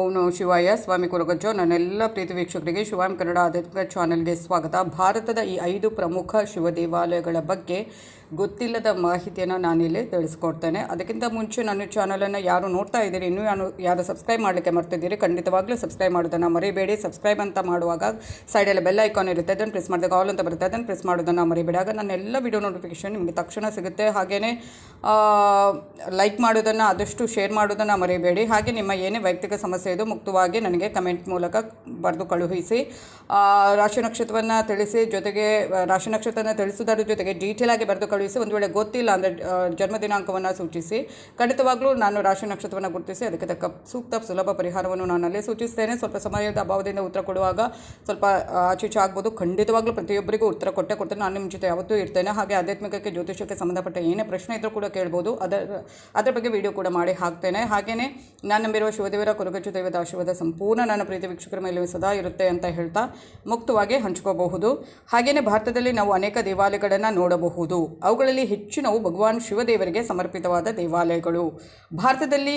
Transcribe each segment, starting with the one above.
ಓಂ no ಶಿವಾಯ. ಸ್ವಾಮಿ ಕುರುಗಜ್ಜೋ. ನನ್ನೆಲ್ಲ ಪ್ರೀತಿ ವೀಕ್ಷಕರಿಗೆ ಶಿವಾಮ್ ಕನ್ನಡ ಆಧ್ಯಾತ್ಮಿಕ ಚಾನೆಲ್ಗೆ ಸ್ವಾಗತ. ಭಾರತದ ಈ ಐದು ಪ್ರಮುಖ ಶಿವ ದೇವಾಲಯಗಳ ಬಗ್ಗೆ ಗೊತ್ತಿಲ್ಲದ ಮಾಹಿತಿಯನ್ನು ನಾನಿಲ್ಲಿ ತಿಳಿಸ್ಕೊಡ್ತೇನೆ. ಅದಕ್ಕಿಂತ ಮುಂಚೆ ನನ್ನ ಚಾನಲನ್ನು ಯಾರು ನೋಡ್ತಾ ಇದ್ದೀರಿ, ಇನ್ನೂ ಯಾರು ಯಾರು ಸಬ್ಸ್ಕ್ರೈಬ್ ಮಾಡಲಿಕ್ಕೆ ಮರ್ತಿದ್ದೀರಿ, ಖಂಡಿತವಾಗ್ಲೂ ಸಬ್ಸ್ಕ್ರೈಬ್ ಮಾಡೋದನ್ನು ಮರಿಬೇಡಿ. ಸಬ್ಸ್ಕ್ರೈಬ್ ಅಂತ ಮಾಡುವಾಗ ಸೈಡಲ್ಲಿ ಬೆಲ್ ಐಕಾನ್ ಇರುತ್ತೆ, ಅದನ್ನು ಪ್ರೆಸ್ ಮಾಡಿದಾಗ ಆಲ್ ಅಂತ ಬರುತ್ತೆ, ಅದನ್ನು ಪ್ರೆಸ್ ಮಾಡೋದನ್ನು ಮರಿಬೇಡಿ. ಆಗ ನನ್ನ ಎಲ್ಲ ವಿಡಿಯೋ ನೋಟಿಫಿಕೇಶನ್ ನಿಮಗೆ ತಕ್ಷಣ ಸಿಗುತ್ತೆ. ಹಾಗೆಯೇ ಲೈಕ್ ಮಾಡೋದನ್ನು, ಆದಷ್ಟು ಶೇರ್ ಮಾಡೋದನ್ನು ಮರಿಬೇಡಿ. ಹಾಗೆ ನಿಮ್ಮ ಏನೇ ವೈಯಕ್ತಿಕ ಸಮಸ್ಯೆ ಇದು ಮುಕ್ತವಾಗಿ ನನಗೆ ಕಮೆಂಟ್ ಮೂಲಕ ಬರೆದು ಕಳುಹಿಸಿ. ರಾಶಿ ನಕ್ಷತ್ರವನ್ನು ತಿಳಿಸಿ, ಜೊತೆಗೆ ರಾಶಿ ನಕ್ಷತ್ರನ ತಿಳಿಸೋದರ ಜೊತೆಗೆ ಡೀಟೇಲ್ ಆಗಿ ಬರೆದು ಕಳುಹಿಸಿ, ಒಂದು ವೇಳೆ ಗೊತ್ತಿಲ್ಲ ಅಂದರೆ ಜನ್ಮ ದಿನಾಂಕವನ್ನು ಸೂಚಿಸಿ. ಖಂಡಿತವಾಗ್ಲೂ ನಾನು ರಾಶಿ ನಕ್ಷತ್ರವನ್ನು ಗುರುತಿಸಿ, ಅದಕ್ಕೆ ತಕ್ಕ ಸೂಕ್ತ ಸುಲಭ ಪರಿಹಾರವನ್ನು ನಾನು ಅಲ್ಲೇ ಸೂಚಿಸ್ತೇನೆ. ಸ್ವಲ್ಪ ಸಮಯದ ಅಭಾವದಿಂದ ಉತ್ತರ ಕೊಡುವಾಗ ಸ್ವಲ್ಪ ಆಚೀಚೆ ಆಗ್ಬೋದು. ಖಂಡಿತವಾಗ್ಲೂ ಪ್ರತಿಯೊಬ್ಬರಿಗೂ ಉತ್ತರ ಕೊಟ್ಟೆ ಕೊಡ್ತೇನೆ ನಾನು ನಿಮ್ಮ ಜೊತೆ ಯಾವತ್ತೂ ಇರ್ತೇನೆ. ಹಾಗೆ ಆಧ್ಯಾತ್ಮಿಕಕ್ಕೆ ಜ್ಯೋತಿಷಕ್ಕೆ ಸಂಬಂಧಪಟ್ಟ ಏನೇ ಪ್ರಶ್ನೆ ಇದ್ದರೂ ಕೂಡ ಕೇಳ್ಬೋದು. ಅದರ ಅದರ ಬಗ್ಗೆ ವಿಡಿಯೋ ಕೂಡ ಮಾಡಿ ಹಾಕ್ತೇನೆ. ಹಾಗೆಯೇ ನಾನು ನಂಬಿರುವ ಶಿವದೇವರ ಕುರುಗಚ್ಚು ದೈವದ ಆಶೀರ್ವಾದ ಸಂಪೂರ್ಣ ನನ್ನ ಪ್ರೀತಿ ವೀಕ್ಷಕರ ಮೇಲೆ ಸದಾ ಇರುತ್ತೆ ಅಂತ ಹೇಳ್ತಾ ಮುಕ್ತವಾಗಿ ಹಂಚ್ಕೋಬಹುದು. ಹಾಗೆಯೇ ಭಾರತದಲ್ಲಿ ನಾವು ಅನೇಕ ದೇವಾಲಯಗಳನ್ನು ನೋಡಬಹುದು. ಅವುಗಳಲ್ಲಿ ಹೆಚ್ಚಿನವು ಭಗವಾನ್ ಶಿವದೇವರಿಗೆ ಸಮರ್ಪಿತವಾದ ದೇವಾಲಯಗಳು. ಭಾರತದಲ್ಲಿ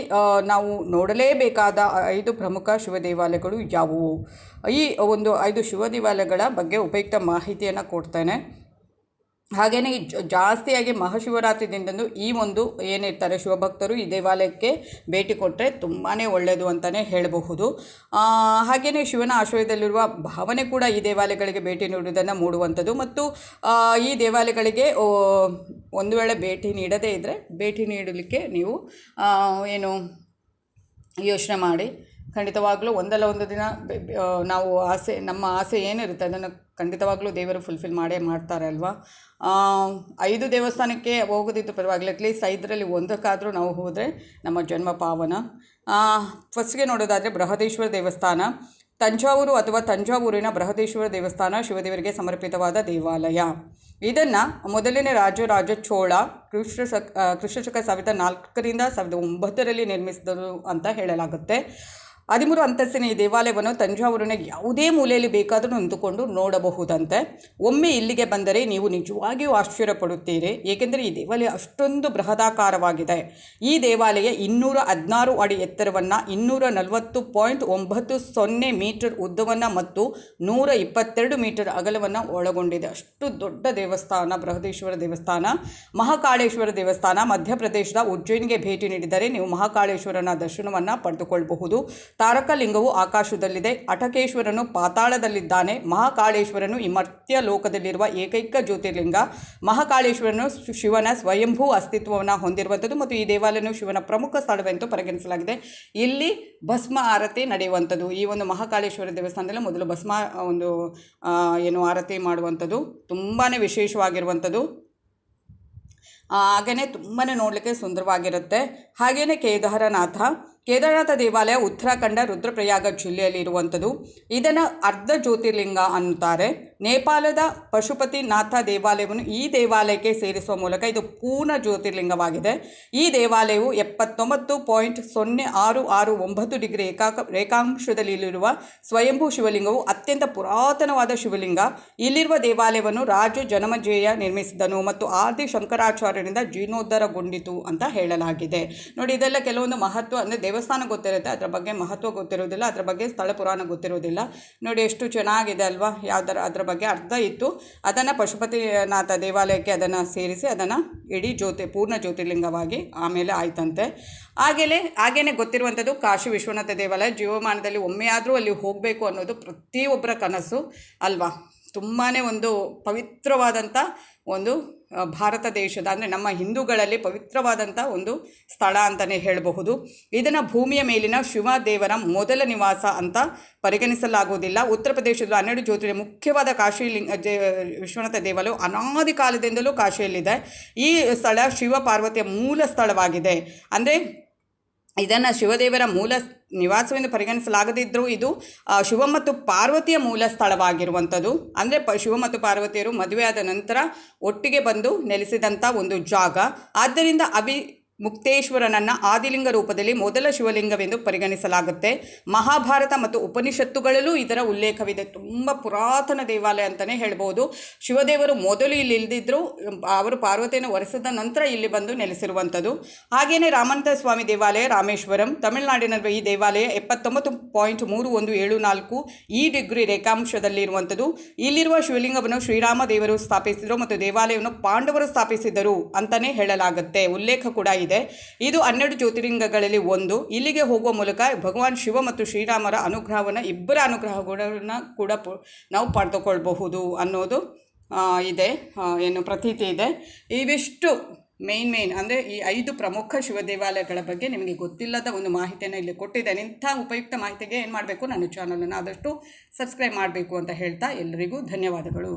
ನಾವು ನೋಡಲೇಬೇಕಾದ ಐದು ಪ್ರಮುಖ ಶಿವ ದೇವಾಲಯಗಳು ಯಾವುವು? ಈ ಒಂದು ಐದು ಶಿವ ದೇವಾಲಯಗಳ ಬಗ್ಗೆ ಉಪಯುಕ್ತ ಮಾಹಿತಿಯನ್ನು ಕೊಡ್ತೇನೆ. ಹಾಗೆಯೇ ಜಾಸ್ತಿಯಾಗಿ ಮಹಾಶಿವರಾತ್ರಿ ದಿನದಂದು ಈ ಒಂದು ಏನಿರ್ತಾರೆ ಶಿವಭಕ್ತರು ಈ ದೇವಾಲಯಕ್ಕೆ ಭೇಟಿ ಕೊಟ್ಟರೆ ತುಂಬಾ ಒಳ್ಳೆಯದು ಅಂತಲೇ ಹೇಳಬಹುದು. ಹಾಗೆಯೇ ಶಿವನ ಆಶ್ರಯದಲ್ಲಿರುವ ಭಾವನೆ ಕೂಡ ಈ ದೇವಾಲಯಗಳಿಗೆ ಭೇಟಿ ನೀಡುವುದನ್ನು ಮೂಡುವಂಥದ್ದು ಮತ್ತು ಈ ದೇವಾಲಯಗಳಿಗೆ ಒಂದು ವೇಳೆ ಭೇಟಿ ನೀಡದೇ ಇದ್ದರೆ ಭೇಟಿ ನೀಡಲಿಕ್ಕೆ ನೀವು ಏನು ಯೋಚನೆ ಮಾಡಿ ಖಂಡಿತವಾಗ್ಲೂ ಒಂದಲ್ಲ ಒಂದು ದಿನ ನಾವು ಆಸೆ, ನಮ್ಮ ಆಸೆ ಏನಿರುತ್ತೆ ಅದನ್ನು ಖಂಡಿತವಾಗ್ಲೂ ದೇವರು ಫುಲ್ಫಿಲ್ ಮಾಡೇ ಮಾಡ್ತಾರೆ ಅಲ್ವಾ? ಐದು ದೇವಸ್ಥಾನಕ್ಕೆ ಹೋಗೋದಿದ್ದು ಪರವಾಗಿಲ್ಲ ಅಟ್ಲೀಸ್ಟ್ ಐದರಲ್ಲಿ ಒಂದಕ್ಕಾದರೂ ನಾವು ಹೋದರೆ ನಮ್ಮ ಜನ್ಮ ಪಾವನ. ಫಸ್ಟ್ಗೆ ನೋಡೋದಾದರೆ ಬೃಹದೇಶ್ವರ ದೇವಸ್ಥಾನ. ತಂಜಾವೂರು ಅಥವಾ ತಂಜಾವೂರಿನ ಬೃಹದೇಶ್ವರ ದೇವಸ್ಥಾನ ಶಿವದೇವರಿಗೆ ಸಮರ್ಪಿತವಾದ ದೇವಾಲಯ. ಇದನ್ನು ಮೊದಲನೇ ರಾಜರಾಜ ಚೋಳ ಕೃಷ್ಣ ಸಕ್ ಕೃಷ್ಣಶಕ ಸಾವಿರದ ನಾಲ್ಕರಿಂದ ಸಾವಿರದ ಒಂಬತ್ತರಲ್ಲಿ ನಿರ್ಮಿಸಿದರು ಅಂತ ಹೇಳಲಾಗುತ್ತೆ. ಹದಿಮೂರು ಅಂತಸ್ತಿನ ಈ ದೇವಾಲಯವನ್ನು ತಂಜಾವೂರಿನ ಯಾವುದೇ ಮೂಲೆಯಲ್ಲಿ ಬೇಕಾದರೂ ನಿಂತುಕೊಂಡು ನೋಡಬಹುದಂತೆ. ಒಮ್ಮೆ ಇಲ್ಲಿಗೆ ಬಂದರೆ ನೀವು ನಿಜವಾಗಿಯೂ ಆಶ್ಚರ್ಯಪಡುತ್ತೀರಿ. ಏಕೆಂದರೆ ಈ ದೇವಾಲಯ ಅಷ್ಟೊಂದು ಬೃಹದಾಕಾರವಾಗಿದೆ. ಈ ದೇವಾಲಯ ಇನ್ನೂರ ಹದಿನಾರು ಅಡಿ ಎತ್ತರವನ್ನು, ಇನ್ನೂರ ನಲವತ್ತು ಪಾಯಿಂಟ್ ಒಂಬತ್ತು ಸೊನ್ನೆ ಮೀಟರ್ ಉದ್ದವನ್ನು ಮತ್ತು ನೂರ ಇಪ್ಪತ್ತೆರಡು ಮೀಟರ್ ಅಗಲವನ್ನು ಒಳಗೊಂಡಿದೆ. ಅಷ್ಟು ದೊಡ್ಡ ದೇವಸ್ಥಾನ, ಬೃಹದೇಶ್ವರ ದೇವಸ್ಥಾನ, ಮಹಾಕಾಳೇಶ್ವರ ದೇವಸ್ಥಾನ, ಮಧ್ಯಪ್ರದೇಶದ ಉಜ್ಜಯಿನಿಗೆ ಭೇಟಿ ನೀಡಿದರೆ ನೀವು ಮಹಾಕಾಳೇಶ್ವರನ ದರ್ಶನವನ್ನು ಪಡೆದುಕೊಳ್ಳಬಹುದು. ತಾರಕಲಿಂಗವು ಆಕಾಶದಲ್ಲಿದೆ. ಅಟಕೇಶ್ವರನು ಪಾತಾಳದಲ್ಲಿದ್ದಾನೆ. ಮಹಾಕಾಳೇಶ್ವರನು ಈ ಮರ್ತ್ಯ ಲೋಕದಲ್ಲಿರುವ ಏಕೈಕ ಜ್ಯೋತಿರ್ಲಿಂಗ. ಮಹಾಕಾಳೇಶ್ವರನು ಶಿವನ ಸ್ವಯಂಭೂ ಅಸ್ತಿತ್ವವನ್ನು ಹೊಂದಿರುವಂಥದ್ದು ಮತ್ತು ಈ ದೇವಾಲಯನು ಶಿವನ ಪ್ರಮುಖ ಸ್ಥಳವೆಂದು ಪರಿಗಣಿಸಲಾಗಿದೆ. ಇಲ್ಲಿ ಭಸ್ಮ ಆರತಿ ನಡೆಯುವಂಥದ್ದು. ಈ ಒಂದು ಮಹಾಕಾಳೇಶ್ವರ ದೇವಸ್ಥಾನದಲ್ಲಿ ಮೊದಲು ಭಸ್ಮ ಒಂದು ಏನು ಆರತಿ ಮಾಡುವಂಥದ್ದು. ತುಂಬಾ ವಿಶೇಷವಾಗಿರುವಂಥದ್ದು. ಹಾಗೆಯೇ ತುಂಬಾ ನೋಡಲಿಕ್ಕೆ ಸುಂದರವಾಗಿರುತ್ತೆ. ಹಾಗೆಯೇ ಕೇದಾರನಾಥ ಕೇದಾರನಾಥ ದೇವಾಲಯ ಉತ್ತರಾಖಂಡ ರುದ್ರಪ್ರಯಾಗ ಜಿಲ್ಲೆಯಲ್ಲಿ ಇರುವಂಥದ್ದು ಇದನ್ನು ಅರ್ಧ ಜ್ಯೋತಿರ್ಲಿಂಗ ಅನ್ನುತ್ತಾರೆ. ನೇಪಾಳದ ಪಶುಪತಿನಾಥ ದೇವಾಲಯವನ್ನು ಈ ದೇವಾಲಯಕ್ಕೆ ಸೇರಿಸುವ ಮೂಲಕ ಇದು ಪೂರ್ಣ ಜ್ಯೋತಿರ್ಲಿಂಗವಾಗಿದೆ. ಈ ದೇವಾಲಯವು ಎಪ್ಪತ್ತೊಂಬತ್ತು ಪಾಯಿಂಟ್ ಸೊನ್ನೆ ಆರು ಆರು ಒಂಬತ್ತು ಡಿಗ್ರಿ ಏಕಾಕ, ರೇಖಾಂಶದಲ್ಲಿರುವ ಸ್ವಯಂಭೂ ಶಿವಲಿಂಗವು ಅತ್ಯಂತ ಪುರಾತನವಾದ ಶಿವಲಿಂಗ. ಇಲ್ಲಿರುವ ದೇವಾಲಯವನ್ನು ರಾಜ ಜನಮಜೇಯ ನಿರ್ಮಿಸಿದನು ಮತ್ತು ಆದಿ ಶಂಕರಾಚಾರ್ಯರಿಂದ ಜೀರ್ಣೋದ್ಧಾರಗೊಂಡಿತು ಅಂತ ಹೇಳಲಾಗಿದೆ. ನೋಡಿ, ಇದೆಲ್ಲ ಕೆಲವೊಂದು ಮಹತ್ವ ಅಂದರೆ ದೇವಸ್ಥಾನ ಗೊತ್ತಿರುತ್ತೆ, ಅದರ ಬಗ್ಗೆ ಮಹತ್ವ ಗೊತ್ತಿರೋದಿಲ್ಲ, ಅದರ ಬಗ್ಗೆ ಸ್ಥಳ ಪುರಾಣ ಗೊತ್ತಿರೋದಿಲ್ಲ. ನೋಡಿ, ಎಷ್ಟು ಚೆನ್ನಾಗಿದೆ ಅಲ್ವಾ? ಯಾವ್ದಾರ ಅದರ ಬಗ್ಗೆ ಅರ್ಥ ಇತ್ತು ಅದನ್ನು ಪಶುಪತಿನಾಥ ದೇವಾಲಯಕ್ಕೆ ಅದನ್ನು ಸೇರಿಸಿ ಅದನ್ನು ಇಡೀ ಜ್ಯೋತಿ, ಪೂರ್ಣ ಜ್ಯೋತಿರ್ಲಿಂಗವಾಗಿ ಆಮೇಲೆ ಆಯ್ತಂತೆ. ಹಾಗೆಯೇ ಹಾಗೇನೇ ಗೊತ್ತಿರುವಂಥದ್ದು ಕಾಶಿ ವಿಶ್ವನಾಥ ದೇವಾಲಯ ಜೀವಮಾನದಲ್ಲಿ ಒಮ್ಮೆಯಾದರೂ ಅಲ್ಲಿ ಹೋಗಬೇಕು ಅನ್ನೋದು ಪ್ರತಿಯೊಬ್ಬರ ಕನಸು ಅಲ್ವಾ? ತುಂಬಾ ಒಂದು ಪವಿತ್ರವಾದಂಥ ಒಂದು ಭಾರತ ದೇಶದ, ಅಂದರೆ ನಮ್ಮ ಹಿಂದೂಗಳಲ್ಲಿ ಪವಿತ್ರವಾದಂಥ ಒಂದು ಸ್ಥಳ ಅಂತಲೇ ಹೇಳಬಹುದು. ಇದನ್ನು ಭೂಮಿಯ ಮೇಲಿನ ಶಿವ ದೇವರ ಮೊದಲ ನಿವಾಸ ಅಂತ ಪರಿಗಣಿಸಲಾಗುವುದಿಲ್ಲ. ಉತ್ತರ ಪ್ರದೇಶದ ಹನ್ನೆರಡು ಜ್ಯೋತಿರ್ಲಿಂಗ ಮುಖ್ಯವಾದ ಕಾಶಿ ಲಿಂಗ, ಜೇ, ವಿಶ್ವನಾಥ ದೇವಾಲಯ ಅನಾದಿ ಕಾಲದಿಂದಲೂ ಕಾಶಿಯಲ್ಲಿದೆ. ಈ ಸ್ಥಳ ಶಿವ ಪಾರ್ವತಿಯ ಮೂಲ ಸ್ಥಳವಾಗಿದೆ. ಅಂದರೆ ಇದನ್ನು ಶಿವದೇವರ ಮೂಲ ನಿವಾಸವೆಂದು ಪರಿಗಣಿಸಲಾಗದಿದ್ದರೂ ಇದು ಶಿವ ಮತ್ತು ಪಾರ್ವತಿಯ ಮೂಲ ಸ್ಥಳವಾಗಿರುವಂಥದ್ದು. ಅಂದರೆ ಪ, ಶಿವ ಮತ್ತು ಪಾರ್ವತಿಯರು ಮದುವೆಯಾದ ನಂತರ ಒಟ್ಟಿಗೆ ಬಂದು ನೆಲೆಸಿದಂಥ ಒಂದು ಜಾಗ. ಆದ್ದರಿಂದ ಅವಿ ಮುಕ್ತೇಶ್ವರನನ್ನು ಆದಿಲಿಂಗ ರೂಪದಲ್ಲಿ ಮೊದಲ ಶಿವಲಿಂಗವೆಂದು ಪರಿಗಣಿಸಲಾಗುತ್ತೆ. ಮಹಾಭಾರತ ಮತ್ತು ಉಪನಿಷತ್ತುಗಳಲ್ಲೂ ಇದರ ಉಲ್ಲೇಖವಿದೆ. ತುಂಬ ಪುರಾತನ ದೇವಾಲಯ ಅಂತಲೇ ಹೇಳ್ಬೋದು. ಶಿವದೇವರು ಮೊದಲು ಇಲ್ಲಿ ಇಲ್ದಿದ್ರು, ಅವರು ಪಾರ್ವತಿಯನ್ನು ಒರೆಸಿದ ನಂತರ ಇಲ್ಲಿ ಬಂದು ನೆಲೆಸಿರುವಂಥದ್ದು. ಹಾಗೆಯೇ ರಾಮಾನಂದ ಸ್ವಾಮಿ ದೇವಾಲಯ, ರಾಮೇಶ್ವರಂ, ತಮಿಳುನಾಡಿನ ಈ ದೇವಾಲಯ ಎಪ್ಪತ್ತೊಂಬತ್ತು ಪಾಯಿಂಟ್ ಮೂರು ಒಂದು ಏಳು ನಾಲ್ಕು ಈ ಡಿಗ್ರಿ ರೇಖಾಂಶದಲ್ಲಿರುವಂಥದ್ದು ಇಲ್ಲಿರುವ ಶಿವಲಿಂಗವನ್ನು ಶ್ರೀರಾಮ ದೇವರು ಸ್ಥಾಪಿಸಿದರು ಮತ್ತು ದೇವಾಲಯವನ್ನು ಪಾಂಡವರು ಸ್ಥಾಪಿಸಿದರು ಅಂತಲೇ ಹೇಳಲಾಗುತ್ತೆ. ಉಲ್ಲೇಖ ಕೂಡ ಇದೆ. ಇದು ಹನ್ನೆರಡು ಜ್ಯೋತಿರ್ಲಿಂಗಗಳಲ್ಲಿ ಒಂದು. ಇಲ್ಲಿಗೆ ಹೋಗುವ ಮೂಲಕ ಭಗವಾನ್ ಶಿವ ಮತ್ತು ಶ್ರೀರಾಮರ ಅನುಗ್ರಹವನ್ನು, ಇಬ್ಬರ ಅನುಗ್ರಹಗಳನ್ನು ಕೂಡ ನಾವು ಪಡೆದುಕೊಳ್ಬಹುದು ಅನ್ನೋದು ಇದೆ ಏನು ಪ್ರತೀತಿ ಇದೆ. ಇವಿಷ್ಟು ಮೇನ್ ಮೇನ್ ಅಂದರೆ ಈ ಐದು ಪ್ರಮುಖ ಶಿವ ದೇವಾಲಯಗಳ ಬಗ್ಗೆ ನಿಮಗೆ ಗೊತ್ತಿಲ್ಲದ ಒಂದು ಮಾಹಿತಿಯನ್ನು ಇಲ್ಲಿ ಕೊಟ್ಟಿದ್ದೇನೆ. ಇಂಥ ಉಪಯುಕ್ತ ಮಾಹಿತಿಗೆ ಏನು ಮಾಡಬೇಕು? ನನ್ನ ಚಾನಲನ್ನು ಆದಷ್ಟು ಸಬ್ಸ್ಕ್ರೈಬ್ ಮಾಡಬೇಕು ಅಂತ ಹೇಳ್ತಾ ಎಲ್ಲರಿಗೂ ಧನ್ಯವಾದಗಳು.